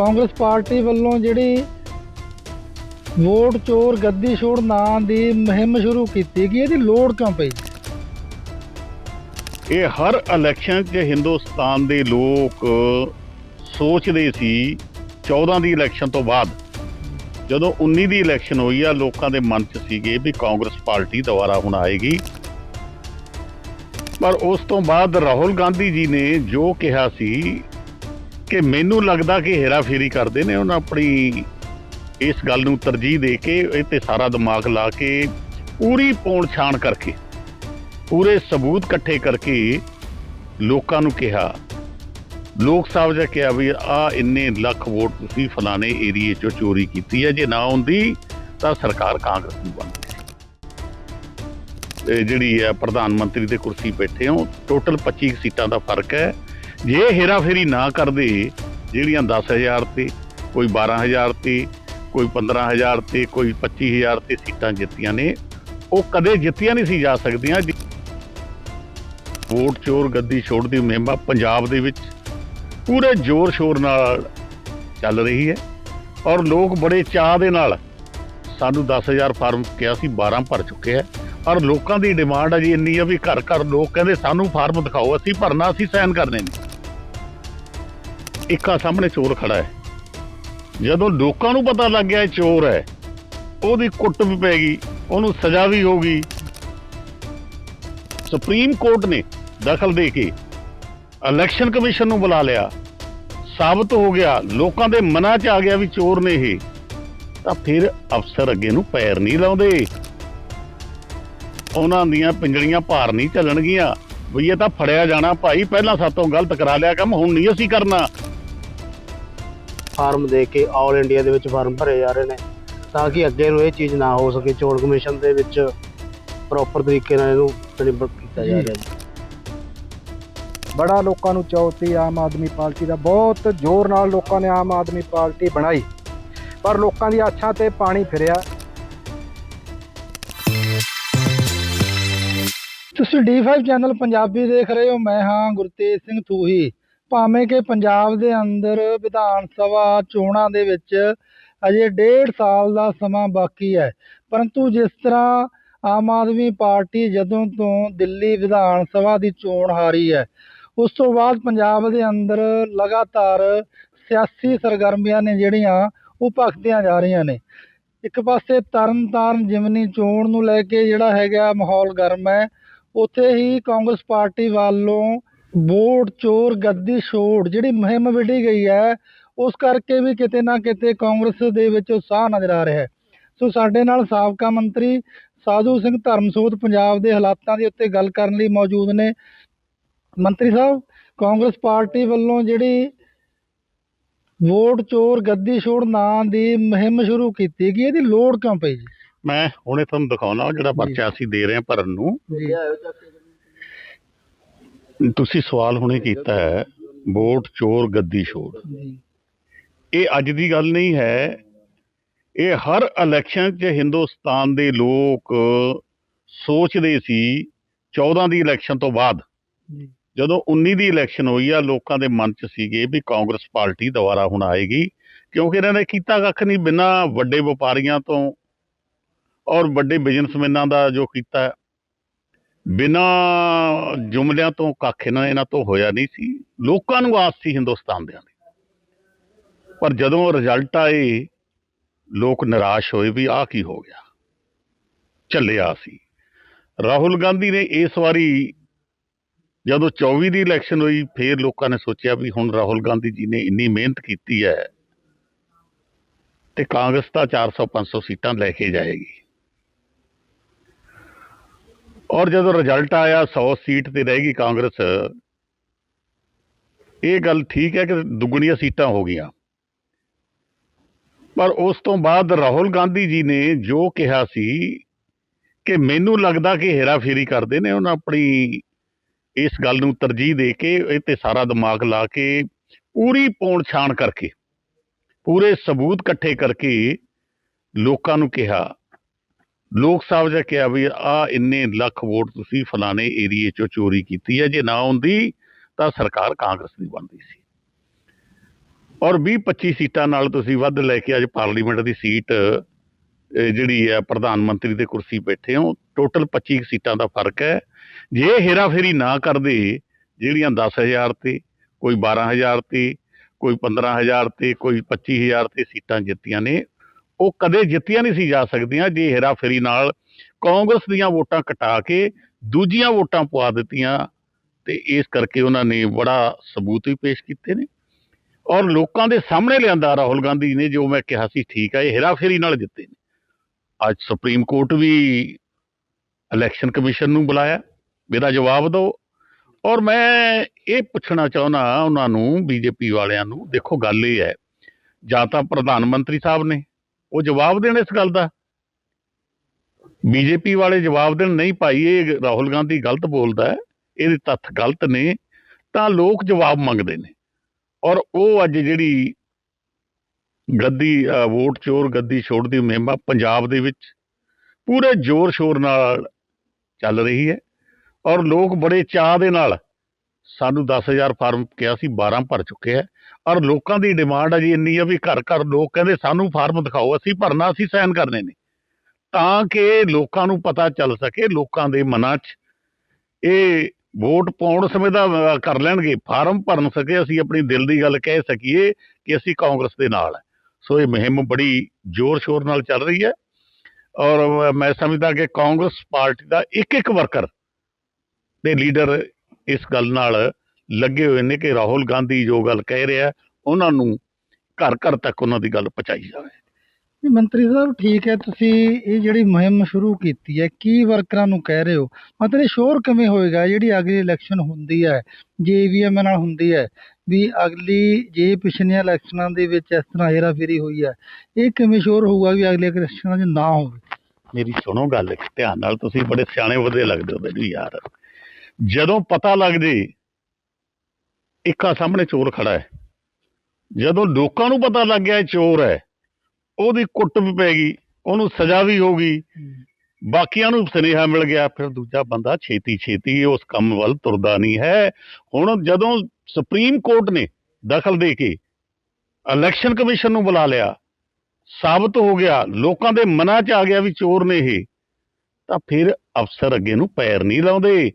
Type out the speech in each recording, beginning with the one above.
Congress party ਵੱਲੋਂ ਜਿਹੜੀ vote ਚੋਰ ਗੱਦੀ ਛੋੜ ਨਾਂ ਦੀ ਮੁਹਿੰਮ ਸ਼ੁਰੂ ਕੀਤੀ ਗਈ, ਇਹਦੀ ਲੋੜ ਕਿਉਂ ਪਈ? ਇਹ ਹਰ ਇਲੈਕਸ਼ਨ 'ਚ ਹਿੰਦੁਸਤਾਨ ਦੇ ਲੋਕ ਸੋਚਦੇ ਸੀ 14 ਦੀ ਇਲੈਕਸ਼ਨ ਤੋਂ ਬਾਅਦ। ਜਦੋਂ 19 ਦੀ ਇਲੈਕਸ਼ਨ ਹੋਈ ਆ, ਲੋਕਾਂ ਦੇ ਮਨ 'ਚ ਸੀਗੇ ਵੀ ਕਾਂਗਰਸ ਪਾਰਟੀ ਦੁਬਾਰਾ ਹੁਣ ਆਏਗੀ। ਪਰ ਉਸ ਤੋਂ ਬਾਅਦ ਰਾਹੁਲ ਗਾਂਧੀ ਜੀ ਨੇ ਜੋ ਕਿਹਾ ਸੀ ਕਿ ਮੈਨੂੰ ਲੱਗਦਾ ਕਿ ਹੇਰਾ ਫੇਰੀ ਕਰਦੇ ਨੇ ਉਹਨਾਂ ਆਪਣੀ ਇਸ ਗੱਲ ਨੂੰ ਤਰਜੀਹ ਦੇ ਕੇ, ਇਹ ਤੇ ਸਾਰਾ ਦਿਮਾਗ ਲਾ ਕੇ ਪੂਰੀ ਪੌਣ ਛਾਣ ਕਰਕੇ, ਪੂਰੇ ਸਬੂਤ ਇਕੱਠੇ ਕਰਕੇ ਲੋਕਾਂ ਨੂੰ ਕਿਹਾ। ਲੋਕ ਸਾਹਿਬ 'ਚ ਕਿਹਾ ਵੀ ਆ ਇੰਨੇ ਲੱਖ ਵੋਟ ਤੁਸੀਂ ਫਲਾਣੇ ਏਰੀਏ 'ਚੋਂ ਚੋਰੀ ਕੀਤੀ ਹੈ, ਜੇ ਨਾ ਹੁੰਦੀ ਤਾਂ ਸਰਕਾਰ ਕਾਂਗਰਸ ਦੀ ਬਣਦੀ। ਜਿਹੜੀ ਹੈ ਪ੍ਰਧਾਨ ਮੰਤਰੀ ਦੇ ਕੁਰਸੀ ਬੈਠੇ ਹੋ, ਟੋਟਲ 25 ਸੀਟਾਂ ਦਾ ਫ਼ਰਕ ਹੈ। ਜੇ ਹੇਰਾਫੇਰੀ ਨਾ ਕਰਦੇ, ਜਿਹੜੀਆਂ 10000 ਤੇ, ਕੋਈ 12000 ਤੇ, ਕੋਈ 15000 ਤੇ, ਕੋਈ 25000 ਤੇ ਸੀਟਾਂ ਜਿੱਤੀਆਂ ਨੇ, ਉਹ ਕਦੇ ਜਿੱਤੀਆਂ ਨਹੀਂ ਸੀ ਜਾ ਸਕਦੀਆਂ। ਜਿ- ਵੋਟ ਚੋਰ ਗੱਦੀ ਛੋੜ ਦੀ ਮੁਹਿੰਮ ਪੰਜਾਬ ਦੇ ਵਿੱਚ ਪੂਰੇ ਜ਼ੋਰ ਸ਼ੋਰ ਨਾਲ ਚੱਲ ਰਹੀ ਹੈ ਔਰ ਲੋਕ ਬੜੇ ਚਾਹ ਦੇ ਨਾਲ ਸਾਨੂੰ 10000 ਫਾਰਮ ਕਿਹਾ ਸੀ 12 ਭਰ ਚੁੱਕੇ ਆ ਔਰ ਲੋਕਾਂ ਦੀ ਡਿਮਾਂਡ ਅਜੀ ਇੰਨੀ ਆ ਵੀ ਘਰ ਘਰ ਲੋਕ ਕਹਿੰਦੇ, ਸਾਨੂੰ ਫਾਰਮ ਦਿਖਾਓ, ਅਸੀਂ ਭਰਨਾ, ਅਸੀਂ ਸਾਈਨ ਕਰਨੇ ਨੇ। ਇੱਕਾ ਸਾਹਮਣੇ ਚੋਰ ਖੜਾ ਹੈ। ਜਦੋਂ ਲੋਕਾਂ ਨੂੰ ਪਤਾ ਲੱਗ ਗਿਆ ਇਹ ਚੋਰ ਹੈ, ਉਹਦੀ ਕੁੱਟ ਵੀ ਪੈ ਗਈ, ਉਹਨੂੰ ਸਜ਼ਾ ਵੀ ਹੋ ਗਈ। ਸੁਪਰੀਮ ਕੋਰਟ ਨੇ ਦਖਲ ਦੇ ਕੇ ਇਲੈਕਸ਼ਨ ਕਮਿਸ਼ਨ ਨੂੰ ਬੁਲਾ ਲਿਆ। ਸਾਬਤ ਹੋ ਗਿਆ, ਲੋਕਾਂ ਦੇ ਮਨਾਂ 'ਚ ਆ ਗਿਆ ਵੀ ਚੋਰ ਨੇ ਇਹ। ਤਾਂ ਫਿਰ ਅਫਸਰ ਅੱਗੇ ਨੂੰ ਪੈਰ ਨਹੀਂ ਲਾਉਂਦੇ। ਉਹਨਾਂ ਦੀਆਂ ਪਿੰਜੜੀਆਂ ਭਾਰ ਨਹੀਂ ਚੱਲਣਗੀਆਂ ਵੀ ਇਹ ਤਾਂ ਫੜਿਆ ਜਾਣਾ, ਭਾਈ ਪਹਿਲਾਂ ਸਾਤੋਂ ਗਲਤ ਕਰਾ ਲਿਆ ਕੰਮ, ਹੁਣ ਨਹੀਂ ਅਸੀਂ ਕਰਨਾ। ਫਾਰਮ ਦੇ ਕੇ ਆਲ ਇੰਡੀਆ ਦੇ ਵਿੱਚ ਫਾਰਮ ਭਰੇ ਜਾ ਰਹੇ ਨੇ ਤਾਂ ਕਿ ਅੱਗੇ ਨੂੰ ਇਹ ਚੀਜ਼ ਨਾ ਹੋ ਸਕੇ, ਚੋਣ ਕਮਿਸ਼ਨ ਦੇ ਵਿੱਚ ਪ੍ਰੋਪਰ ਤਰੀਕੇ ਨਾਲ ਇਹਨੂੰ ਡਿਲੀਵਰ ਕੀਤਾ ਜਾ ਰਿਹਾ ਜੀ। ਬੜਾ ਲੋਕਾਂ ਨੂੰ ਚਾਅ ਆਮ ਆਦਮੀ ਪਾਰਟੀ ਦਾ, ਬਹੁਤ ਜ਼ੋਰ ਨਾਲ ਲੋਕਾਂ ਨੇ ਆਮ ਆਦਮੀ ਪਾਰਟੀ ਬਣਾਈ, ਪਰ ਲੋਕਾਂ ਦੀ ਆਛਾਂ ਤੇ ਪਾਣੀ ਫਿਰਿਆ। ਤੁਸੀਂ D5 ਚੈਨਲ ਪੰਜਾਬੀ ਦੇਖ ਰਹੇ ਹੋ, ਮੈਂ ਹਾਂ ਗੁਰਤੇਜ ਸਿੰਘ ਤੂਹੀ ਭਾਵੇਂ ਕਿ ਪੰਜਾਬ ਦੇ ਅੰਦਰ ਵਿਧਾਨ ਸਭਾ ਚੋਣਾਂ ਦੇ ਵਿੱਚ ਅਜੇ ਡੇਢ ਸਾਲ ਦਾ ਸਮਾਂ ਬਾਕੀ ਹੈ, ਪਰੰਤੂ ਜਿਸ ਤਰ੍ਹਾਂ ਆਮ ਆਦਮੀ ਪਾਰਟੀ ਜਦੋਂ ਤੋਂ ਦਿੱਲੀ ਵਿਧਾਨ ਸਭਾ ਦੀ ਚੋਣ ਹਾਰੀ ਹੈ, ਉਸ ਤੋਂ ਬਾਅਦ ਪੰਜਾਬ ਦੇ ਅੰਦਰ ਲਗਾਤਾਰ ਸਿਆਸੀ ਸਰਗਰਮੀਆਂ ਨੇ ਜਿਹੜੀਆਂ ਉਹ ਭਖਦੀਆਂ ਜਾ ਰਹੀਆਂ ਨੇ। ਇੱਕ ਪਾਸੇ ਤਰਨਤਾਰਨ ਜਿਮਨੀ ਚੋਣ ਨੂੰ ਲੈ ਕੇ ਜਿਹੜਾ ਹੈਗਾ ਮਾਹੌਲ ਗਰਮ ਹੈ, ਉੱਥੇ ਹੀ ਕਾਂਗਰਸ ਪਾਰਟੀ ਵੱਲੋਂ ਵੋਟ ਚੋਰ ਗੱਦੀ ਛੋੜ ਜਿਹੜੀ ਮੁਹਿੰਮ ਵਿੱਢੀ ਗਈ ਹੈ ਉਸ ਕਰਕੇ ਵੀ ਕਿਤੇ ਨਾ ਕਿਤੇ ਕਾਂਗਰਸ ਦੇ ਵਿੱਚ ਉਤਸ਼ਾਹ ਨਜ਼ਰ ਆ ਰਿਹਾ ਹੈ। ਸੋ ਸਾਡੇ ਨਾਲ ਸਾਬਕਾ ਮੰਤਰੀ ਸਾਧੂ ਸਿੰਘ ਧਰਮਸੋਤ ਪੰਜਾਬ ਦੇ ਹਾਲਾਤਾਂ ਦੇ ਉੱਤੇ ਗੱਲ ਕਰਨ ਲਈ ਮੌਜੂਦ ਨੇ। ਮੰਤਰੀ ਸਾਹਿਬ ਕਾਂਗਰਸ ਪਾਰਟੀ ਵੱਲੋਂ ਜਿਹੜੀ ਵੋਟ ਚੋਰ ਗੱਦੀ ਛੋੜ ਨਾਂ ਦੀ ਮੁਹਿੰਮ ਸ਼ੁਰੂ ਕੀਤੀ ਗਈ ਇਹਦੀ ਲੋੜ ਕਿਉਂ ਪਈ ਜੀ? ਮੈਂ ਹੁਣੇ ਤੁਹਾਨੂੰ ਦਿਖਾਉਣਾ ਜਿਹੜਾ ਪਰਚਾ ਅਸੀਂ ਦੇ ਰਹੇ ਹਾਂ ਭਰਨ ਨੂੰ। ਜੀ। ਤੁਸੀਂ ਸਵਾਲ ਹੁਣੇ ਕੀਤਾ ਹੈ ਵੋਟ ਚੋਰ ਗੱਦੀ ਛੋੜ। ਇਹ ਅੱਜ ਦੀ ਗੱਲ ਨਹੀਂ ਹੈ। ਇਹ ਹਰ ਇਲੈਕਸ਼ਨ 'ਚ ਹਿੰਦੁਸਤਾਨ ਦੇ ਲੋਕ ਸੋਚਦੇ ਸੀ 14 ਦੀ ਇਲੈਕਸ਼ਨ ਤੋਂ ਬਾਅਦ। ਜਦੋਂ 19 ਦੀ ਇਲੈਕਸ਼ਨ ਹੋਈ ਆ ਲੋਕਾਂ ਦੇ ਮਨ 'ਚ ਸੀਗੇ ਵੀ ਕਾਂਗਰਸ ਪਾਰਟੀ ਦੁਬਾਰਾ ਹੁਣ ਆਏਗੀ ਕਿਉਂਕਿ ਇਹਨਾਂ ਨੇ ਕੀਤਾ ਕੱਖ ਨਹੀਂ। ਬਿਨਾਂ ਵੱਡੇ ਵਪਾਰੀਆਂ ਤੋਂ ਔਰ ਵੱਡੇ ਬਿਜ਼ਨਸਮੈਨਾਂ ਦਾ ਜੋ ਕੀਤਾ ਹੈ, ਬਿਨਾਂ ਜੁਮਲਿਆਂ ਤੋਂ ਕੱਖ ਇਹਨਾਂ ਇਹਨਾਂ ਤੋਂ ਹੋਇਆ ਨਹੀਂ ਸੀ। ਲੋਕਾਂ ਨੂੰ ਆਸ ਸੀ ਹਿੰਦੁਸਤਾਨ ਦੇ। ਪਰ ਜਦੋਂ ਰਿਜ਼ਲਟ ਆਏ, ਲੋਕ ਨਿਰਾਸ਼ ਹੋਏ ਵੀ ਆਹ ਕੀ ਹੋ ਗਿਆ। ਝੱਲਿਆ ਸੀ। ਰਾਹੁਲ ਗਾਂਧੀ ਨੇ ਇਸ ਵਾਰੀ ਜਦੋਂ 24 ਦੀ ਇਲੈਕਸ਼ਨ ਹੋਈ, ਫੇਰ ਲੋਕਾਂ ਨੇ ਸੋਚਿਆ ਵੀ ਹੁਣ ਰਾਹੁਲ ਗਾਂਧੀ ਜੀ ਨੇ ਇੰਨੀ ਮਿਹਨਤ ਕੀਤੀ ਹੈ ਤੇ ਕਾਂਗਰਸ ਤਾਂ 400 500 ਸੀਟਾਂ ਲੈ ਕੇ ਜਾਏਗੀ। ਔਰ ਜਦੋਂ ਰਿਜ਼ਲਟ ਆਇਆ 100 ਸੀਟ ਤੇ ਰਹਿ ਗਈ ਕਾਂਗਰਸ, ਇਹ ਗੱਲ ਠੀਕ ਹੈ ਕਿ ਦੁੱਗਣੀਆਂ ਸੀਟਾਂ ਹੋ ਗਈਆਂ। ਪਰ ਉਸ ਤੋਂ ਬਾਅਦ ਰਾਹੁਲ ਗਾਂਧੀ ਜੀ ਨੇ ਜੋ ਕਿਹਾ ਸੀ ਕਿ ਮੈਨੂੰ ਲੱਗਦਾ ਕਿ ਹੇਰਾਫੇਰੀ ਕਰਦੇ ਨੇ, ਉਹਨਾਂ ਆਪਣੀ ਇਸ ਗੱਲ ਨੂੰ ਤਰਜੀਹ ਦੇ ਕੇ ਇਹ ਤੇ ਸਾਰਾ ਦਿਮਾਗ ਲਾ ਕੇ ਪੂਰੀ ਪੌਣ ਛਾਣ ਕਰਕੇ, ਪੂਰੇ ਸਬੂਤ ਇਕੱਠੇ ਕਰਕੇ ਲੋਕਾਂ ਨੂੰ ਕਿਹਾ ਲੋਕ ਸਾਹਿਬ 'ਚ ਕਿਹਾ ਵੀ ਆ ਇੰਨੇ ਲੱਖ ਵੋਟ ਤੁਸੀਂ ਫਲਾਣੇ ਏਰੀਏ 'ਚੋਂ ਚੋਰੀ ਕੀਤੀ ਹੈ, ਜੇ ਨਾ ਹੁੰਦੀ ਤਾਂ ਸਰਕਾਰ ਕਾਂਗਰਸ ਦੀ ਬਣਦੀ ਸੀ। ਔਰ 20 25 ਸੀਟਾਂ ਨਾਲ ਤੁਸੀਂ ਵੱਧ ਲੈ ਕੇ ਅੱਜ ਪਾਰਲੀਮੈਂਟ ਦੀ ਸੀਟ ਜਿਹੜੀ ਹੈ ਪ੍ਰਧਾਨ ਮੰਤਰੀ ਦੇ ਕੁਰਸੀ ਬੈਠੇ ਹੋ, ਟੋਟਲ 25 ਸੀਟਾਂ ਦਾ ਫ਼ਰਕ ਹੈ। ਜੇ ਹੇਰਾਫੇਰੀ ਨਾ ਕਰਦੇ, ਜਿਹੜੀਆਂ 10000 ਤੇ, ਕੋਈ 12000 ਤੇ, ਕੋਈ 15000 ਤੇ, ਕੋਈ 25000 ਤੇ ਸੀਟਾਂ ਜਿੱਤੀਆਂ ਨੇ ਉਹ ਕਦੇ ਜਿੱਤੀਆਂ ਨਹੀਂ ਸੀ ਜਾ ਸਕਦੀਆਂ, ਜੇ ਹੇਰਾਫੇਰੀ ਨਾਲ ਕਾਂਗਰਸ ਦੀਆਂ ਵੋਟਾਂ ਕਟਾ ਕੇ ਦੂਜੀਆਂ ਵੋਟਾਂ ਪਵਾ ਦਿੱਤੀਆਂ, ਤੇ ਇਸ ਕਰਕੇ ਉਹਨਾਂ ਨੇ ਬੜਾ ਸਬੂਤ ਵੀ ਪੇਸ਼ ਕੀਤੇ ਨੇ। ਔਰ ਲੋਕਾਂ ਦੇ ਸਾਹਮਣੇ ਲਿਆਂਦਾ ਰਾਹੁਲ ਗਾਂਧੀ ਨੇ, ਜੋ ਮੈਂ ਕਿਹਾ ਸੀ, ਠੀਕ ਹੈ ਇਹ ਹੇਰਾਫੇਰੀ ਨਾਲ ਜਿੱਤੇ ਨੇ। ਅੱਜ ਸੁਪਰੀਮ ਕੋਰਟ ਵੀ ਇਲੈਕਸ਼ਨ ਕਮਿਸ਼ਨ ਨੂੰ ਬੁਲਾਇਆ ਇਹਦਾ ਜਵਾਬ ਦਿਓ। ਔਰ ਮੈਂ ਇਹ ਪੁੱਛਣਾ ਚਾਹੁੰਦਾ ਉਹਨਾਂ ਨੂੰ, ਬੀਜੇਪੀ ਵਾਲਿਆਂ ਨੂੰ, ਦੇਖੋ ਗੱਲ ਇਹ ਹੈ, ਜਾਂ ਤਾਂ ਪ੍ਰਧਾਨ ਮੰਤਰੀ ਸਾਹਿਬ ਨੇ ਉਹ ਜਵਾਬ ਦੇਣ ਇਸ ਗੱਲ ਦਾ? ਬੀਜੇਪੀ ਵਾਲੇ ਜਵਾਬ ਦੇਣ, ਨਹੀਂ ਭਾਈ, ਇਹ ਰਾਹੁਲ ਗਾਂਧੀ ਗਲਤ ਬੋਲਦਾ ਹੈ, ਇਹਦੇ ਤੱਥ ਗਲਤ ਨੇ, ਤਾਂ ਲੋਕ ਜਵਾਬ ਮੰਗਦੇ ਨੇ। ਔਰ ਉਹ ਅੱਜ ਜਿਹੜੀ ਗੱਦੀ ਵੋਟ ਚੋਰ ਗੱਦੀ ਛੋੜ ਦੀ ਮਹਿਮਾ ਪੰਜਾਬ ਦੇ ਵਿੱਚ, ਪੂਰੇ ਜ਼ੋਰ ਸ਼ੋਰ ਨਾਲ ਚੱਲ ਰਹੀ ਹੈ। ਔਰ ਲੋਕ ਬੜੇ ਚਾਅ ਦੇ ਨਾਲ, ਸਾਨੂੰ 10000 ਫਾਰਮ ਕਿਹਾ ਸੀ 12 ਭਰ ਚੁੱਕੇ ਆ ਔਰ ਲੋਕਾਂ ਦੀ ਡਿਮਾਂਡ ਅਜੀ ਇੰਨੀ ਆ ਵੀ ਘਰ ਘਰ ਲੋਕ ਕਹਿੰਦੇ ਸਾਨੂੰ ਫਾਰਮ ਦਿਖਾਓ, ਅਸੀਂ ਭਰਨਾ, ਅਸੀਂ ਸਾਈਨ ਕਰਨੇ ਨੇ। ਤਾਂ ਕਿ ਲੋਕਾਂ ਨੂੰ ਪਤਾ ਚੱਲ ਸਕੇ, ਲੋਕਾਂ ਦੇ ਮਨਾਂ 'ਚ ਇਹ ਵੋਟ ਪਾਉਣ ਸਮੇਂ ਦਾ ਕਰ ਲੈਣਗੇ ਫਾਰਮ ਭਰਨ ਸਕੇ, ਅਸੀਂ ਆਪਣੀ ਦਿਲ ਦੀ ਗੱਲ ਕਹਿ ਸਕੀਏ ਕਿ ਅਸੀਂ ਕਾਂਗਰਸ ਦੇ ਨਾਲ ਹੈ ਸੋ ਇਹ ਮੁਹਿੰਮ ਬੜੀ ਜ਼ੋਰ ਸ਼ੋਰ ਨਾਲ ਚੱਲ ਰਹੀ ਹੈ ਔਰ ਮੈਂ ਸਮਝਦਾ ਕਿ ਕਾਂਗਰਸ ਪਾਰਟੀ ਦਾ ਇੱਕ ਇੱਕ ਵਰਕਰ ਦੇ ਲੀਡਰ ਇਸ ਗੱਲ ਨਾਲ ਲੱਗੇ ਹੋਏ ਨੇ ਕਿ ਰਾਹੁਲ ਗਾਂਧੀ ਜੋ ਗੱਲ ਕਹਿ ਰਿਹਾ ਉਹਨਾਂ ਨੂੰ ਘਰ ਘਰ ਤੱਕ ਉਹਨਾਂ ਦੀ ਗੱਲ ਪਹੁੰਚਾਈ ਜਾਵੇ। ਮੰਤਰੀ ਸਾਹਿਬ ਠੀਕ ਹੈ ਤੁਸੀਂ ਇਹ ਜਿਹੜੀ ਮੁਹਿੰਮ ਸ਼ੁਰੂ ਕੀਤੀ ਹੈ ਕੀ ਵਰਕਰਾਂ ਨੂੰ ਕਹਿ ਰਹੇ ਹੋ? ਮਤਲਬ ਸ਼ੋਰ ਕਿਵੇਂ ਹੋਏਗਾ? ਜਿਹੜੀ ਅਗਲੀ ਇਲੈਕਸ਼ਨ ਹੁੰਦੀ ਹੈ ਜੇ ਈਵੀਐਮ ਨਾਲ ਹੁੰਦੀ ਹੈ ਵੀ ਅਗਲੀ ਜੇ ਪਿਛਲੀਆਂ ਇਲੈਕਸ਼ਨਾਂ ਦੇ ਵਿੱਚ ਇਸ ਤਰ੍ਹਾਂ ਹੇਰਾਫੇਰੀ ਹੋਈ ਹੈ ਇਹ ਕਿਵੇਂ ਸ਼ੋਰ ਹੋਊਗਾ ਵੀ ਅਗਲੇ ਇਲੈਕਸ਼ਨਾਂ 'ਚ ਨਾ ਹੋਵੇ? ਮੇਰੀ ਸੁਣੋ ਗੱਲ ਧਿਆਨ ਨਾਲ ਤੁਸੀਂ ਬੜੇ ਸਿਆਣੇ ਵਧੇ ਲੱਗਦੇ ਹੋ ਮੈਨੂੰ ਯਾਰ। ਜਦੋਂ ਪਤਾ ਲੱਗ ਜੇ ਇੱਕਾ ਸਾਹਮਣੇ ਚੋਰ ਖੜਾ ਹੈ। ਜਦੋਂ ਲੋਕਾਂ ਨੂੰ ਪਤਾ ਲੱਗ ਗਿਆ ਇਹ ਚੋਰ ਹੈ, ਉਹਦੀ ਕੁੱਟ ਵੀ ਪੈ ਗਈ, ਉਹਨੂੰ ਸਜ਼ਾ ਵੀ ਹੋ ਗਈ। ਬਾਕੀਆਂ ਨੂੰ ਸੁਨੇਹਾ ਮਿਲ ਗਿਆ, ਫਿਰ ਦੂਜਾ ਬੰਦਾ ਛੇਤੀ ਛੇਤੀ ਉਸ ਕੰਮ ਵੱਲ ਤੁਰਦਾ ਨਹੀਂ ਹੈ। ਹੁਣ ਜਦੋਂ ਸੁਪਰੀਮ ਕੋਰਟ ਨੇ ਦਖਲ ਦੇ ਕੇ ਇਲੈਕਸ਼ਨ ਕਮਿਸ਼ਨ ਨੂੰ ਬੁਲਾ ਲਿਆ, ਸਾਬਤ ਹੋ ਗਿਆ, ਲੋਕਾਂ ਦੇ ਮਨਾਂ 'ਚ ਆ ਗਿਆ ਵੀ ਚੋਰ ਨੇ ਇਹ, ਤਾਂ ਫਿਰ ਅਫਸਰ ਅੱਗੇ ਨੂੰ ਪੈਰ ਨਹੀਂ ਲਾਉਂਦੇ।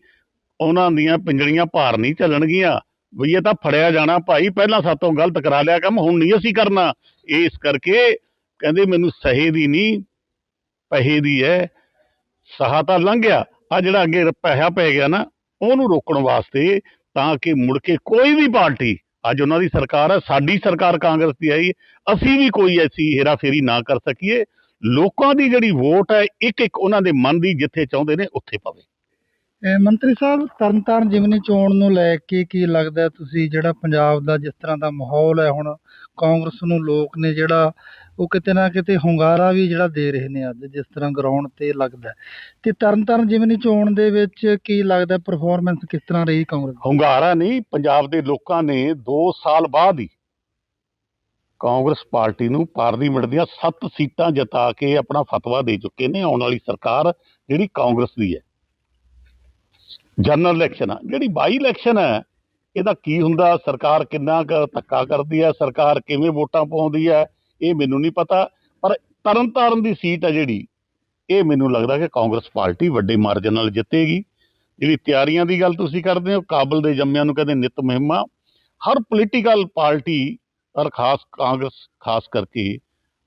ਉਹਨਾਂ ਦੀਆਂ ਪਿੰਜੜੀਆਂ ਭਾਰ ਨਹੀਂ ਚੱਲਣਗੀਆਂ ਵੀ ਇਹ ਤਾਂ ਫੜਿਆ ਜਾਣਾ ਭਾਈ, ਪਹਿਲਾਂ ਸਾਤੋਂ ਗਲਤ ਕਰਾ ਲਿਆ ਕੰਮ, ਹੁਣ ਨਹੀਂ ਅਸੀਂ ਕਰਨਾ। ਇਸ ਕਰਕੇ ਕਹਿੰਦੇ ਮੈਨੂੰ ਸਹੇ ਦੀ ਨਹੀਂ ਪਹੇ ਦੀ ਹੈ ਸਹਾ ਤਾਂ ਲੰਘ ਗਿਆ ਆ ਜਿਹੜਾ ਅੱਗੇ ਪੈਸਾ ਪੈ ਗਿਆ ਨਾ, ਉਹਨੂੰ ਰੋਕਣ ਵਾਸਤੇ ਤਾਂ ਕਿ ਮੁੜ ਕੇ ਕੋਈ ਵੀ ਪਾਰਟੀ, ਅੱਜ ਉਹਨਾਂ ਦੀ ਸਰਕਾਰ ਹੈ ਸਾਡੀ ਸਰਕਾਰ ਕਾਂਗਰਸ ਦੀ ਆਈ, ਅਸੀਂ ਵੀ ਕੋਈ ਐਸੀ ਹੇਰਾਫੇਰੀ ਨਾ ਕਰ ਸਕੀਏ। ਲੋਕਾਂ ਦੀ ਜਿਹੜੀ ਵੋਟ ਹੈ ਇੱਕ ਇੱਕ ਉਹਨਾਂ ਦੇ ਮਨ ਦੀ ਜਿੱਥੇ ਚਾਹੁੰਦੇ ਨੇ, ਉੱਥੇ ਪਵੇ। ਮੰਤਰੀ ਸਾਹਿਬ, ਤਰਨਤਾਰਨ ਜਿਮਨੀ ਚੋਣ ਨੂੰ ਲੈ ਕੇ ਕੀ ਲੱਗਦਾ ਤੁਸੀਂ ਜਿਹੜਾ ਪੰਜਾਬ ਦਾ ਜਿਸ ਤਰ੍ਹਾਂ ਦਾ ਮਾਹੌਲ ਹੈ ਹੁਣ, ਕਾਂਗਰਸ ਨੂੰ ਲੋਕ ਨੇ ਜਿਹੜਾ ਉਹ ਕਿਤੇ ਨਾ ਕਿਤੇ ਹੁੰਗਾਰਾ ਵੀ ਜਿਹੜਾ ਦੇ ਰਹੇ ਨੇ ਅੱਜ, ਜਿਸ ਤਰ੍ਹਾਂ ਗਰਾਊਂਡ ਤੇ ਲੱਗਦਾ ਹੈ। ਤੇ ਤਰਨਤਾਰਨ ਜਿਮਨੀ ਚੋਣ ਦੇ ਵਿੱਚ ਕੀ ਲੱਗਦਾ ਪਰਫਾਰਮੈਂਸ ਕਿਸ ਤਰ੍ਹਾਂ ਰਹੀ ਕਾਂਗਰਸ ਦੀ? ਹੁੰਗਾਰਾ ਨਹੀਂ, ਪੰਜਾਬ ਦੇ ਲੋਕਾਂ ਨੇ 2 ਸਾਲ ਬਾਅਦ ਹੀ ਕਾਂਗਰਸ ਪਾਰਟੀ ਨੂੰ ਪਾਰਲੀਮੈਂਟ ਦੀਆਂ 7 ਸੀਟਾਂ ਜਿਤਾ ਕੇ ਆਪਣਾ ਫਤਵਾ ਦੇ ਚੁੱਕੇ ਨੇ, ਆਉਣ ਵਾਲੀ ਸਰਕਾਰ ਜਿਹੜੀ ਕਾਂਗਰਸ ਦੀ ਹੈ ਜਨਰਲ ਇਲੈਕਸ਼ਨ ਆ। ਜਿਹੜੀ ਬਾਈ ਇਲੈਕਸ਼ਨ ਹੈ, ਇਹਦਾ ਕੀ ਹੁੰਦਾ? ਸਰਕਾਰ ਕਿੰਨਾ ਕੁ ਧੱਕਾ ਕਰਦੀ ਹੈ? ਸਰਕਾਰ ਕਿਵੇਂ ਵੋਟਾਂ ਪਾਉਂਦੀ ਹੈ? ਇਹ ਮੈਨੂੰ ਨਹੀਂ ਪਤਾ। ਪਰ ਤਰਨਤਾਰਨ ਦੀ ਸੀਟ ਆ ਜਿਹੜੀ, ਇਹ ਮੈਨੂੰ ਲੱਗਦਾ ਕਿ ਕਾਂਗਰਸ ਪਾਰਟੀ ਵੱਡੇ ਮਾਰਜਨ ਨਾਲ ਜਿੱਤੇਗੀ। ਜਿਹੜੀ ਤਿਆਰੀਆਂ ਦੀ ਗੱਲ ਤੁਸੀਂ ਕਰਦੇ ਹੋ, ਕਾਬਲ ਦੇ ਜੰਮਿਆਂ ਨੂੰ ਕਹਿੰਦੇ ਨਿਤ ਮਹਿਮਾ। ਹਰ ਪੋਲੀਟੀਕਲ ਪਾਰਟੀ, ਔਰ ਖਾਸ ਕਾਂਗਰਸ, ਖਾਸ ਕਰਕੇ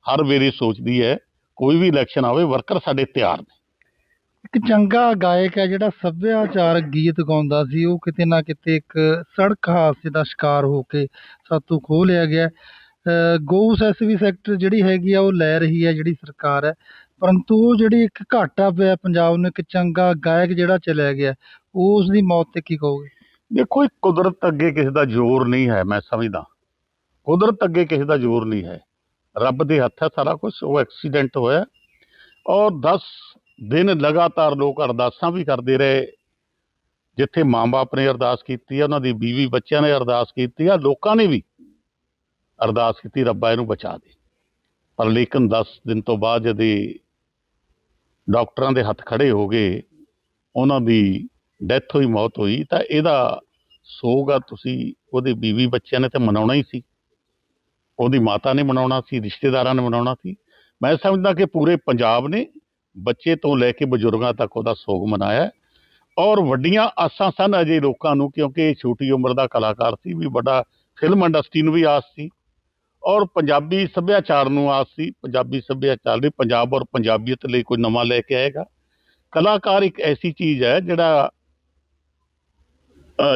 ਹਰ ਵੇਲੇ ਸੋਚਦੀ ਹੈ, ਕੋਈ ਵੀ ਇਲੈਕਸ਼ਨ ਆਵੇ, ਵਰਕਰ ਸਾਡੇ ਤਿਆਰ ਨੇ। ਇੱਕ ਚੰਗਾ ਗਾਇਕ ਹੈ ਜਿਹੜਾ ਸੱਭਿਆਚਾਰਕ ਗੀਤ ਗਾਉਂਦਾ ਸੀ, ਉਹ ਕਿਤੇ ਨਾ ਕਿਤੇ ਇੱਕ ਸੜਕ ਹਾਦਸੇ ਦਾ ਸ਼ਿਕਾਰ ਹੋ ਕੇ ਸਾਤੋਂ ਖੋਹ ਲਿਆ ਗਿਆ ਗਊ ਐਸਵੀ ਸੈਕਟਰ ਜਿਹੜੀ ਹੈਗੀ ਆ, ਉਹ ਲੈ ਰਹੀ ਹੈ ਜਿਹੜੀ ਸਰਕਾਰ ਹੈ। ਪਰੰਤੂ ਉਹ ਜਿਹੜੀ ਇੱਕ ਘਾਟਾ ਪਿਆ ਪੰਜਾਬ ਨੂੰ, ਇੱਕ ਚੰਗਾ ਗਾਇਕ ਜਿਹੜਾ ਚਲਿਆ ਗਿਆ ਉਸ ਦੀ ਮੌਤ ਤੇ ਕੀ ਕਹੋਗੇ? ਦੇਖੋ, ਇਹ ਕੁਦਰਤ ਅੱਗੇ ਕਿਸੇ ਦਾ ਜ਼ੋਰ ਨਹੀਂ ਹੈ, ਮੈਂ ਸਮਝਦਾ। ਕੁਦਰਤ ਅੱਗੇ ਕਿਸੇ ਦਾ ਜ਼ੋਰ ਨਹੀਂ ਹੈ। ਰੱਬ ਦੇ ਹੱਥ ਹੈ ਸਾਰਾ ਕੁਝ ਉਹ ਐਕਸੀਡੈਂਟ ਹੋਇਆ। ਔਰ 10 ਦਿਨ ਲਗਾਤਾਰ ਲੋਕ ਅਰਦਾਸਾਂ ਵੀ ਕਰਦੇ ਰਹੇ। ਜਿੱਥੇ ਮਾਂ-ਬਾਪ ਨੇ ਅਰਦਾਸ ਕੀਤੀ ਆ, ਉਹਨਾਂ ਦੀ ਬੀਵੀ ਬੱਚਿਆਂ ਨੇ ਅਰਦਾਸ ਕੀਤੀ ਆ, ਲੋਕਾਂ ਨੇ ਵੀ ਅਰਦਾਸ ਕੀਤੀ, ਰੱਬਾ ਇਹਨੂੰ ਬਚਾ ਦੇ। ਪਰ ਲੇਕਿਨ 10 ਦਿਨ ਤੋਂ ਬਾਅਦ ਜਦ ਡਾਕਟਰਾਂ ਦੇ ਹੱਥ ਖੜੇ ਹੋ ਗਏ, ਉਹਨਾਂ ਦੀ ਡੈਥ ਹੋਈ, ਮੌਤ ਹੋਈ, ਤਾਂ ਇਹਦਾ ਸੋਗਾ ਤੁਸੀਂ ਉਹਦੇ ਬੀਵੀ ਬੱਚਿਆਂ ਨੇ ਤਾਂ ਮਨਾਉਣਾ ਹੀ ਸੀ। ਉਹਦੀ ਮਾਤਾ ਨੇ ਮਨਾਉਣਾ ਸੀ, ਰਿਸ਼ਤੇਦਾਰਾਂ ਨੇ ਮਨਾਉਣਾ ਸੀ। ਮੈਂ ਸਮਝਦਾ ਕਿ ਪੂਰੇ ਪੰਜਾਬ ਨੇ ਬੱਚੇ ਤੋਂ ਲੈ ਕੇ ਬਜ਼ੁਰਗਾਂ ਤੱਕ ਉਹਦਾ ਸੋਗ ਮਨਾਇਆ ਔਰ ਵੱਡੀਆਂ ਆਸਾਂ ਸਨ ਅਜੇ ਲੋਕਾਂ ਨੂੰ, ਕਿਉਂਕਿ ਇਹ ਛੋਟੀ ਉਮਰ ਦਾ ਕਲਾਕਾਰ ਸੀ, ਵੀ ਵੱਡਾ ਫਿਲਮ ਇੰਡਸਟਰੀ ਨੂੰ ਵੀ ਆਸ ਸੀ। ਔਰ ਪੰਜਾਬੀ ਸੱਭਿਆਚਾਰ ਨੂੰ ਆਸ ਸੀ। ਪੰਜਾਬੀ ਸੱਭਿਆਚਾਰ ਲਈ ਪੰਜਾਬ ਔਰ ਪੰਜਾਬੀਅਤ ਲਈ ਕੋਈ ਨਵਾਂ ਲੈ ਕੇ ਆਏਗਾ। ਕਲਾਕਾਰ ਇੱਕ ਐਸੀ ਚੀਜ਼ ਹੈ, ਜਿਹੜਾ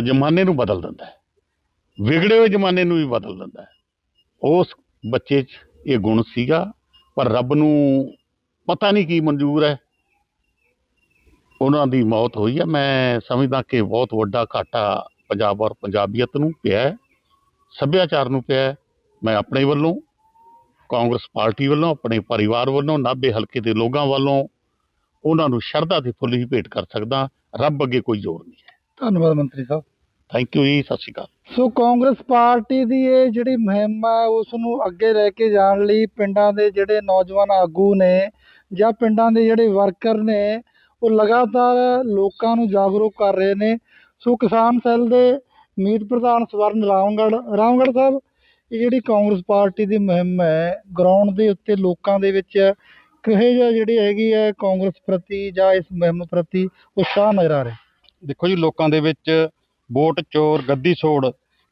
ਜ਼ਮਾਨੇ ਨੂੰ ਬਦਲ ਦਿੰਦਾ ਹੈ। ਵਿਗੜੇ ਹੋਏ ਜ਼ਮਾਨੇ ਨੂੰ ਵੀ ਬਦਲ ਦਿੰਦਾ ਹੈ। ਉਸ ਬੱਚੇ 'ਚ ਇਹ ਗੁਣ ਸੀਗਾ, ਪਰ ਰੱਬ ਨੂੰ ਪਤਾ ਨਹੀਂ ਕੀ ਮਨਜ਼ੂਰ ਹੈ। ਉਹਨਾਂ ਦੀ ਮੌਤ ਹੋਈ ਹੈ। ਮੈਂ ਸਮਝਦਾ ਕਿ ਬਹੁਤ ਵੱਡਾ ਘਾਟਾ ਪੰਜਾਬ ਔਰ ਪੰਜਾਬੀਅਤ ਨੂੰ ਪਿਆ ਹੈ। ਸੱਭਿਆਚਾਰ ਨੂੰ ਪਿਆ ਹੈ। ਮੈਂ ਆਪਣੇ ਵੱਲੋਂ, ਕਾਂਗਰਸ ਪਾਰਟੀ ਵੱਲੋਂ, ਆਪਣੇ ਪਰਿਵਾਰ ਵੱਲੋਂ, ਨਾਭੇ ਹਲਕੇ ਦੇ ਲੋਕਾਂ ਵੱਲੋਂ ਉਹਨਾਂ ਨੂੰ ਸ਼ਰਧਾ ਦੇ ਫੁੱਲ ਹੀ ਭੇਟ ਕਰ ਸਕਦਾ। ਰੱਬ ਅੱਗੇ ਕੋਈ ਜ਼ੋਰ ਨਹੀਂ ਹੈ। ਧੰਨਵਾਦ ਮੰਤਰੀ ਸਾਹਿਬ। ਥੈਂਕ ਯੂ ਜੀ ਸਤਿ ਸ਼੍ਰੀ ਅਕਾਲ। ਸੋ ਕਾਂਗਰਸ ਪਾਰਟੀ ਦੀ ਇਹ ਜਿਹੜੀ ਮੁਹਿੰਮ ਹੈ ਉਸ ਨੂੰ ਅੱਗੇ ਲੈ ਕੇ ਜਾਣ ਲਈ ਪਿੰਡਾਂ ਦੇ ਜਿਹੜੇ ਨੌਜਵਾਨ ਆਗੂ ਨੇ ਜਾਂ ਪਿੰਡਾਂ ਦੇ ਜਿਹੜੇ ਵਰਕਰ ਨੇ ਉਹ ਲਗਾਤਾਰ ਲੋਕਾਂ ਨੂੰ ਜਾਗਰੂਕ ਕਰ ਰਹੇ ਨੇ। ਸੋ ਕਿਸਾਨ ਸੈੱਲ ਦੇ ਮੀਤ ਪ੍ਰਧਾਨ ਸਵਰਨ ਰਾਮਗੜ੍ਹ ਰਾਮਗੜ੍ਹ ਸਾਹਿਬ ਇਹ ਜਿਹੜੀ ਕਾਂਗਰਸ ਪਾਰਟੀ ਦੀ ਮੁਹਿੰਮ ਹੈ ਗਰਾਊਂਡ ਦੇ ਉੱਤੇ ਲੋਕਾਂ ਦੇ ਵਿੱਚ ਕਿਹੋ ਜਿਹਾ ਜਿਹੜੀ ਹੈਗੀ ਹੈ ਕਾਂਗਰਸ ਪ੍ਰਤੀ ਜਾਂ ਇਸ ਮੁਹਿੰਮ ਪ੍ਰਤੀ ਉਤਸ਼ਾਹ ਨਜ਼ਰ ਆ ਰਿਹਾ? ਦੇਖੋ ਜੀ ਲੋਕਾਂ ਦੇ ਵਿੱਚ ਵੋਟ ਚੋਰ, ਗੱਦੀ ਛੋੜ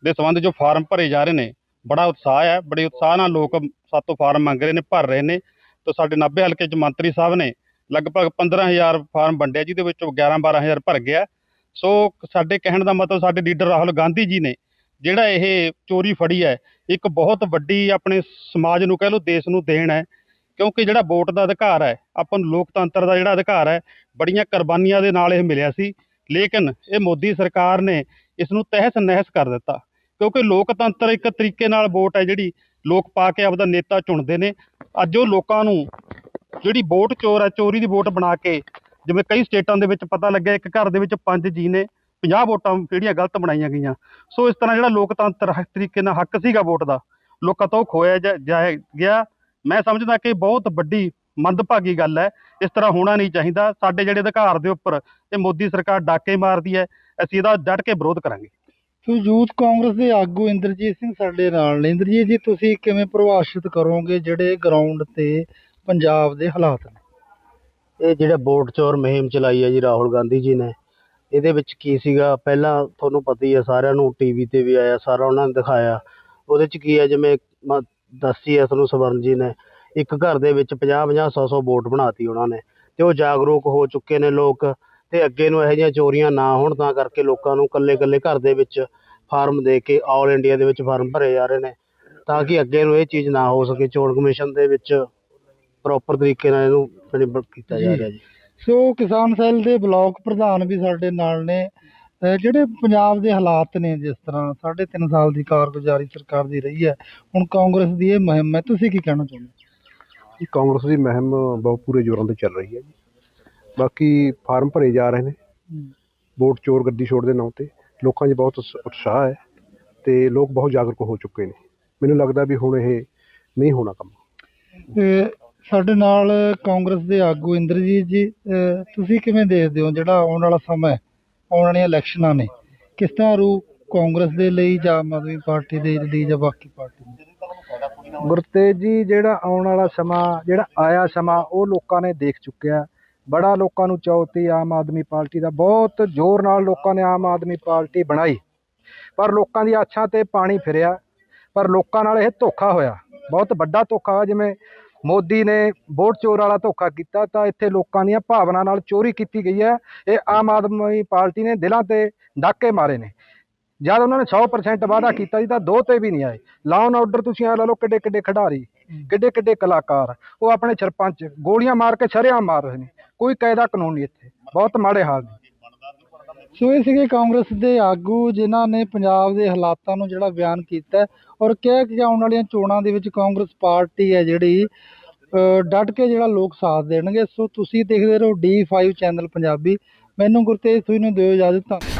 ਦੇ ਸੰਬੰਧ ਜੋ ਫਾਰਮ ਭਰੇ ਜਾ ਰਹੇ ਨੇ, ਬੜਾ ਉਤਸ਼ਾਹ ਹੈ, ਬੜੇ ਉਤਸ਼ਾਹ ਨਾਲ ਲੋਕ ਸਾਤੋਂ ਫਾਰਮ ਮੰਗ ਰਹੇ ਨੇ, ਭਰ ਰਹੇ ਨੇ। ਤੇ ਸਾਡੇ ਨਾਭੇ ਹਲਕੇ ਚ ਮੰਤਰੀ ਸਾਹਿਬ ਨੇ ਲਗਭਗ 15000 ਫਾਰਮ ਵੰਡਿਆ ਜਿਹਦੇ ਵਿੱਚੋਂ 11 12000 ਭਰ ਗਿਆ। ਸੋ ਸਾਡੇ ਕਹਿਣ ਦਾ ਮਤਲਬ ਸਾਡੇ ਲੀਡਰ ਰਾਹੁਲ ਗਾਂਧੀ ਜੀ ਨੇ, ਜਿਹੜਾ ਇਹ ਚੋਰੀ ਫੜੀ ਹੈ, ਇੱਕ ਬਹੁਤ ਵੱਡੀ ਆਪਣੇ ਸਮਾਜ ਨੂੰ ਕਹਿ ਲਓ, ਦੇਸ਼ ਨੂੰ ਦੇਣ ਹੈ। ਕਿਉਂਕਿ ਜਿਹੜਾ ਵੋਟ ਦਾ ਅਧਿਕਾਰ ਹੈ, ਆਪਾਂ ਨੂੰ ਲੋਕਤੰਤਰ ਦਾ ਜਿਹੜਾ ਅਧਿਕਾਰ ਹੈ, ਬੜੀਆਂ ਕੁਰਬਾਨੀਆਂ ਦੇ ਨਾਲ ਇਹ ਮਿਲਿਆ ਸੀ। ਲੇਕਿਨ ਇਹ ਮੋਦੀ ਸਰਕਾਰ ਨੇ ਇਸ ਨੂੰ ਤਹਿਸ ਨਹਿਸ ਕਰ ਦਿੱਤਾ। ਕਿਉਂਕਿ ਲੋਕਤੰਤਰ ਇੱਕ ਤਰੀਕੇ ਨਾਲ ਵੋਟ ਹੈ ਜਿਹੜੀ ਲੋਕ ਪਾ ਕੇ ਆਪਦਾ ਨੇਤਾ ਚੁਣਦੇ ਨੇ। ਅੱਜ ਉਹ ਲੋਕਾਂ ਨੂੰ ਜਿਹੜੀ ਵੋਟ ਚੋਰ ਹੈ, ਚੋਰੀ ਦੀ ਵੋਟ ਬਣਾ ਕੇ ਜਿਵੇਂ ਕਈ ਸਟੇਟਾਂ ਦੇ ਵਿੱਚ ਪਤਾ ਲੱਗਿਆ, ਇੱਕ ਘਰ ਦੇ ਵਿੱਚ ਪੰਜ ਜੀ ਨੇ 50 ਵੋਟਾਂ ਜਿਹੜੀਆਂ ਗਲਤ ਬਣਾਈਆਂ ਗਈਆਂ। ਸੋ ਇਸ ਤਰ੍ਹਾਂ ਜਿਹੜਾ ਲੋਕਤੰਤਰ ਹੱਕ ਤਰੀਕੇ ਨਾਲ ਹੱਕ ਸੀਗਾ ਵੋਟ ਦਾ, ਲੋਕਾਂ ਤੋਂ ਖੋਇਆ ਜਾ- ਜਾਇਆ ਗਿਆ। ਮੈਂ ਸਮਝਦਾ ਕਿ ਬਹੁਤ ਵੱਡੀ ਮੰਦਭਾਗੀ ਗੱਲ ਹੈ। ਇਸ ਤਰ੍ਹਾਂ ਹੋਣਾ ਨਹੀਂ ਚਾਹੀਦਾ। ਸਾਡੇ ਜਿਹੜੇ ਅਧਿਕਾਰ ਦੇ ਉੱਪਰ ਇਹ ਮੋਦੀ ਸਰਕਾਰ ਡਾਕੇ ਮਾਰਦੀ ਹੈ ਅਸੀਂ ਇਹਦਾ ਡਟ ਕੇ ਵਿਰੋਧ ਕਰਾਂਗੇ। ਸੋ ਯੂਥ ਕਾਂਗਰਸ ਦੇ ਆਗੂ ਇੰਦਰਜੀਤ ਸਿੰਘ ਸਾਡੇ ਨਾਲ ਨੇ। ਇੰਦਰਜੀਤ ਜੀ ਤੁਸੀਂ ਕਿਵੇਂ ਪ੍ਰਭਾਸ਼ਿਤ ਕਰੋਗੇ ਜਿਹੜੇ ਗਰਾਊਂਡ ਤੇ ਪੰਜਾਬ ਦੇ ਹਾਲਾਤ ਨੇ? ਇਹ ਜਿਹੜਾ ਵੋਟ ਚੋਰ ਮੁਹਿੰਮ ਚਲਾਈ ਹੈ ਜੀ ਰਾਹੁਲ ਗਾਂਧੀ ਜੀ ਨੇ ਇਹਦੇ ਵਿੱਚ ਕੀ ਸੀਗਾ? ਪਹਿਲਾਂ ਤੁਹਾਨੂੰ ਪਤਾ ਹੀ ਹੈ ਸਾਰਿਆਂ ਨੂੰ ਟੀਵੀ ਤੇ ਵੀ ਆਇਆ ਸਾਰਾ ਉਹਨਾਂ ਨੇ ਦਿਖਾਇਆ। ਉਹਦੇ ਚ ਕੀ ਹੈ ਜਿਵੇਂ ਦੱਸੀ ਹੈ ਤੁਹਾਨੂੰ ਸਵਰਨ ਜੀ ਨੇ ਇੱਕ ਘਰ ਦੇ ਵਿੱਚ 50 50 100 100 ਵੋਟ ਬਣਾਤੀ ਉਹਨਾਂ ਨੇ ਤੇ ਉਹ ਜਾਗਰੂਕ ਹੋ ਚੁੱਕੇ ਨੇ ਲੋਕ ਤੇ ਅੱਗੇ ਨੂੰ ਇਹੋ ਜਿਹੀਆਂ ਚੋਰੀਆਂ ਨਾ ਹੋਣ ਤਾਂ ਕਰਕੇ ਲੋਕਾਂ ਨੂੰ ਕੱਲੇ ਕੱਲੇ ਘਰ ਦੇ ਵਿੱਚ ਫਾਰਮ ਦੇ ਕੇ ਆਲ ਇੰਡੀਆ ਦੇ ਵਿੱਚ ਫਾਰਮ ਭਰੇ ਜਾ ਰਹੇ ਨੇ ਤਾਂ ਕਿ ਅੱਗੇ ਨੂੰ ਇਹ ਚੀਜ਼ ਨਾ ਹੋ ਸਕੇ, ਚੋਣ ਕਮਿਸ਼ਨ ਦੇ ਵਿੱਚ ਪ੍ਰੋਪਰ ਤਰੀਕੇ ਨਾਲ ਇਹਨੂੰ ਜਿਹੜੀ ਕੀਤਾ ਜਾ ਰਿਹਾ ਜੀ। ਸੋ ਕਿਸਾਨ ਸੈੱਲ ਦੇ ਬਲਾਕ ਪ੍ਰਧਾਨ ਵੀ ਸਾਡੇ ਨਾਲ ਨੇ। ਜਿਹੜੇ ਪੰਜਾਬ ਦੇ ਹਾਲਾਤ ਨੇ ਜਿਸ ਤਰ੍ਹਾਂ ਸਾਢੇ ਤਿੰਨ ਸਾਲ ਦੀ ਕਾਰਗੁਜ਼ਾਰੀ ਸਰਕਾਰ ਦੀ ਰਹੀ ਹੈ, ਹੁਣ ਕਾਂਗਰਸ ਦੀ ਇਹ ਮੁਹਿੰਮ ਹੈ, ਤੁਸੀਂ ਕੀ ਕਹਿਣਾ ਚਾਹੁੰਦੇ ਇਹ ਕਾਂਗਰਸ ਦੀ ਮੁਹਿੰਮ ਬਹੁਤ ਪੂਰੇ ਜ਼ੋਰਾਂ ਤੇ ਚੱਲ ਰਹੀ ਹੈ ਜੀ। ਬਾਕੀ ਫਾਰਮ ਭਰੇ ਜਾ ਰਹੇ ਨੇ। ਵੋਟ ਚੋਰ ਗੱਦੀ ਛੋੜ ਦੇ ਨਾਂ ਤੇ। ਲੋਕਾਂ 'ਚ ਬਹੁਤ ਉਤਸ- ਉਤਸ਼ਾਹ ਹੈ ਤੇ ਲੋਕ ਬਹੁਤ ਜਾਗਰੂਕ ਹੋ ਚੁੱਕੇ ਨੇ। ਮੈਨੂੰ ਲੱਗਦਾ ਵੀ ਹੁਣ ਇਹ ਨਹੀਂ ਹੋਣਾ ਕੰਮ। ਤੇ ਸਾਡੇ ਨਾਲ ਕਾਂਗਰਸ ਦੇ ਆਗੂ ਇੰਦਰਜੀਤ ਜੀ ਅਹ ਤੁਸੀਂ ਕਿਵੇਂ ਦੇਖਦੇ ਹੋ ਜਿਹੜਾ ਆਉਣ ਵਾਲਾ ਸਮਾਂ ਹੈ? ਆਉਣ ਵਾਲੀਆਂ ਇਲੈਕਸ਼ਨਾਂ ਨੇ। ਕਿਸ ਤਰ੍ਹਾਂ ਰੂ ਕਾਂਗਰਸ ਦੇ ਲਈ ਜਾਂ ਆਮ ਆਦਮੀ ਪਾਰਟੀ ਦੇ ਲਈ ਜਾਂ ਬਾਕੀ ਪਾਰਟੀ ਦੇ ਗੁਰਤੇਜ ਜੀ, ਜਿਹੜਾ ਆਉਣ ਵਾਲਾ ਸਮਾਂ, ਜਿਹੜਾ ਆਇਆ ਸਮਾਂ, ਉਹ ਲੋਕਾਂ ਨੇ ਦੇਖ ਚੁੱਕਿਆ ਬੜਾ ਲੋਕਾਂ ਨੂੰ ਚੌਤੀ ਆਮ ਆਦਮੀ ਪਾਰਟੀ ਦਾ, ਬਹੁਤ ਜ਼ੋਰ ਨਾਲ ਲੋਕਾਂ ਨੇ ਆਮ ਆਦਮੀ ਪਾਰਟੀ ਬਣਾਈ। ਪਰ ਲੋਕਾਂ ਦੀ ਆਛਾਂ ਤੇ ਪਾਣੀ ਫਿਰਿਆ, ਪਰ ਲੋਕਾਂ ਨਾਲ ਇਹ ਧੋਖਾ ਹੋਇਆ। ਬਹੁਤ ਵੱਡਾ ਧੋਖਾ ਹੋਇਆ, ਜਿਵੇਂ ਮੋਦੀ ਨੇ ਵੋਟ ਚੋਰ ਵਾਲਾ ਧੋਖਾ ਕੀਤਾ, ਤਾਂ ਇੱਥੇ ਲੋਕਾਂ ਦੀਆਂ ਭਾਵਨਾ ਨਾਲ ਚੋਰੀ ਕੀਤੀ ਗਈ ਹੈ। ਇਹ ਆਮ ਆਦਮੀ ਪਾਰਟੀ ਨੇ ਦਿਲਾਂ ਤੇ ਡਾਕੇ ਮਾਰੇ ਨੇ। ਜਦ ਉਹਨਾਂ ਨੇ 100% ਵਾਅਦਾ ਕੀਤਾ ਸੀ ਤਾਂ ਦੋ ਤੇ ਵੀ ਨਹੀਂ ਆਏ। ਲਾਅਨ ਆਰਡਰ ਤੁਸੀਂ ਆ ਲਾ ਲਓ ਕਿੱਡੇ ਕਿੱਡੇ ਖਿਡਾਰੀ ਕਿੱਡੇ ਕਿੱਡੇ ਕਲਾਕਾਰ ਉਹ ਆਪਣੇ ਸਰਪੰਚ ਗੋਲੀਆਂ ਮਾਰ ਕੇ ਸ਼ਰੇਆਮ ਮਾਰ ਰਹੇ ਨੇ। ਕੋਈ ਕਾਇਦਾ ਕਾਨੂੰਨ ਨਹੀਂ ਇੱਥੇ ਬਹੁਤ ਮਾੜੇ ਹਾਲ ਨੇ। ਸੋ ਇਹ ਸੀਗੇ ਕਾਂਗਰਸ ਦੇ ਆਗੂ ਜਿਨ੍ਹਾਂ ਨੇ ਪੰਜਾਬ ਦੇ ਹਾਲਾਤਾਂ ਨੂੰ ਜਿਹੜਾ ਬਿਆਨ ਕੀਤਾ ਔਰ ਕਿਹਾ ਕਿ ਆਉਣ ਵਾਲੀਆਂ ਚੋਣਾਂ ਦੇ ਵਿੱਚ ਕਾਂਗਰਸ ਪਾਰਟੀ ਹੈ ਜਿਹੜੀ ਡਟ ਕੇ ਜਿਹੜਾ ਲੋਕ ਸਾਥ ਦੇਣਗੇ। ਸੋ ਤੁਸੀਂ ਦੇਖਦੇ ਰਹੋ D5 ਚੈਨਲ ਪੰਜਾਬੀ। ਮੈਨੂੰ ਗੁਰਤੇਜ ਸੂਈ ਨੂੰ ਦਿਓ ਇਜਾਜ਼ਤ। ਧੰਨਵਾਦ